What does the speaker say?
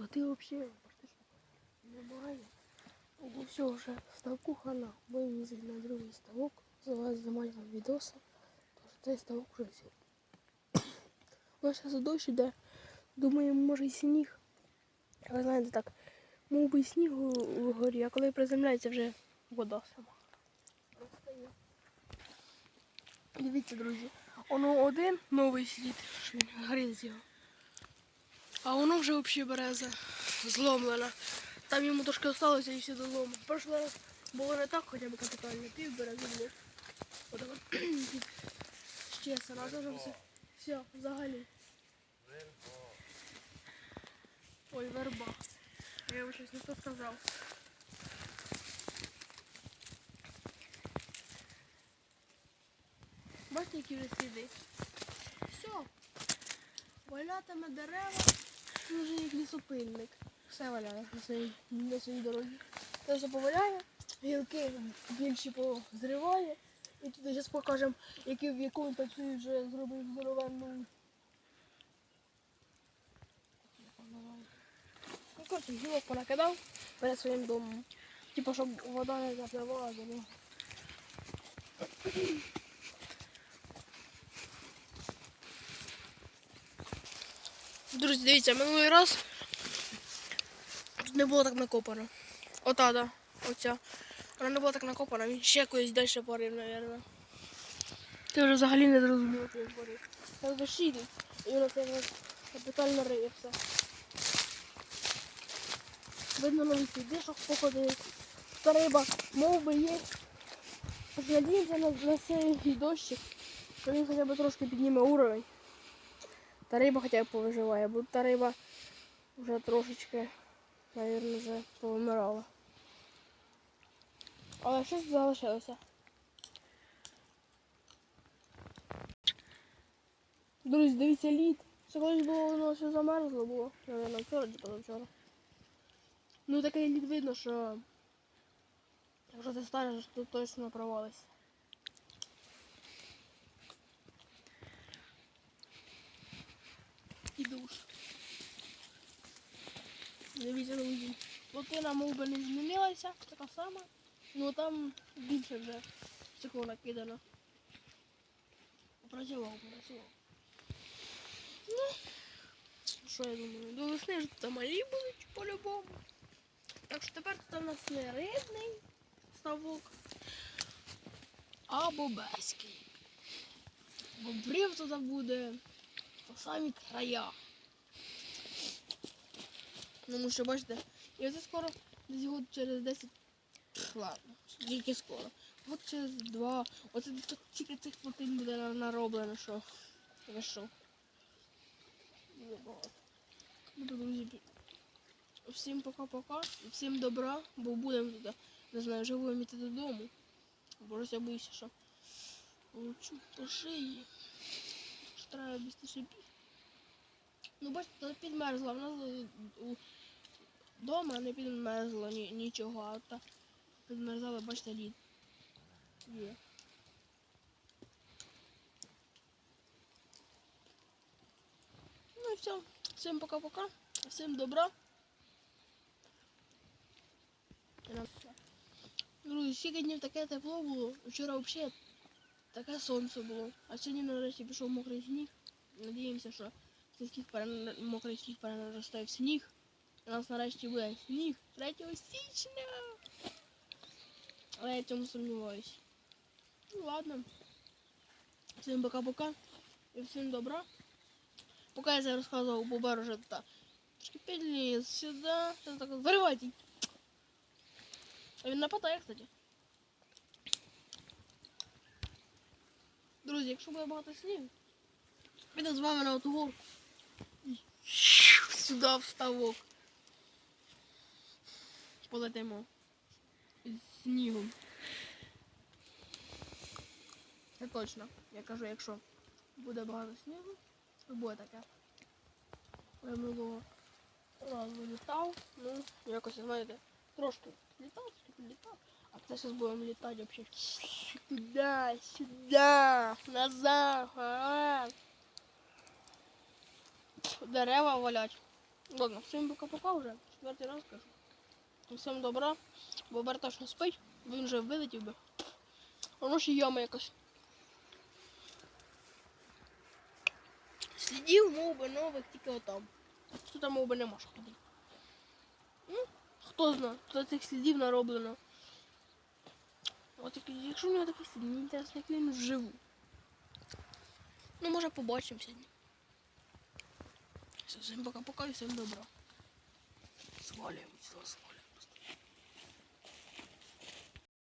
Води взагалі немає. Ну все, вже ставку хана. Будемо їздити на другий ставок. Залазь знімати вам відоси. Тож цей ставок вже все. У нас зараз дощ іде. Думаємо, може і сніг. Ви знаєте так, мов би сніг у, горі, а коли приземляється вже вода сама. Дивіться, друзі, воно один новий слід, що він гриз його. А воно вже взагалі береза зломлена. Там йому трошки осталося і все доломо. В прошлый раз було не так хоча б капітально, пів берези було. От от, а це вже все. Все, взагалі. Ой, верба. Я йому щось не то сказав. Бачите, які вже сліди. Все. Валятиме дерева, вже як лісопильник. Все валяє на своїй, на своїй дорозі. Те все поваляє, гілки більші позриває. І туди зараз покажемо, які, в яку він працює вже зробив здоровенну. Ну, коротше, гілок понакидав перед своїм домом. Типу, щоб вода не запливала до нього. Друзі, дивіться, минулий раз тут не було так накопано. Ота, да, оця. Вона не була так накопана, він ще кудись далі порив, мабуть. Ти вже взагалі не зрозумів, що він порив. Це дощі і воно це капітально риє все. Видно нові сліди, що походить. Та риба, мов би є. Надіємося на, на цей дощик, що він хоча б трошки підніме уровень. Та риба хоча б повиживає, бо та риба вже трошечки, мабуть, вже повимирала. Але щось залишилося. Друзі, дивіться лід. Це колись було воно все замерзло було. Наверно, вчора чи позавчора. Ну такий лід видно, що якщо ти станеш, то точно провалишся. І душ. Дивіться, друзі. Плотина мов би не змінилася, така сама. Ну там більше вже всього накидано. Працював, працював. Ну, що я думаю, до весни ж там малі будуть по-любому. Так що тепер тут у нас не рибний ставок, а бобеський. Бобрів туди буде по самі края. Тому що бачите, і оце скоро десь год через 10 Ладно, тільки скоро. От через два. Оце тільки цих плотин буде нароблено, що. Ви що? Ну, друзі, всім пока-пока, всім добра, бо будемо туди, не знаю, вже будемо йти додому. Бо я боюся, що получу по шиї. Що треба бігти. Ну, бачите, підмерзла, вона Дома не підмерзло ні, нічого, а та підмерзала, бачите, лід. Є. Ну і все. Всім пока-пока. Всім добра. Друзі, скільки днів таке тепло було. Вчора взагалі таке сонце було. А сьогодні нарешті пішов мокрий сніг. Надіємося, що цей сніг пере- мокрий сніг переросте в сніг. У нас нарешті буде сніг 3 січня. Але я в цьому сумніваюсь. Ну ладно. Всім пока-пока. І всім добра. Поки я це розказував, Бобер вже та трошки підліз сюди. Зараз так от, виривайте. А він нападає, кстати. Друзі, якщо буде багато снігу, підемо з вами на оту гору. І Сюди в ставок. Полетимо. З снігом. Це точно. Я кажу, якщо буде багато снігу, то буде таке. Я минулого разу літав, ну, якось, знаєте, трошки літав, трошки літав. А це зараз будемо літати взагалі. Туди, сюди, назад. а. Дерева валять. Ладно, всім пока-пока вже. Четвертий раз кажу. Всім добра. Бо Барташ не спить, він вже вилетів би. Воно ще яма якась. Слідів мов би нових тільки отам. Тут там мов би нема що ходити. Ну, хто знає, тут цих слідів нароблено. От як- якщо в нього такий слід, мені інтересно, як він вживу. Ну, може побачимо сьогодні. Все, всім пока-пока і всім добра. Свалюємо, свалюємо.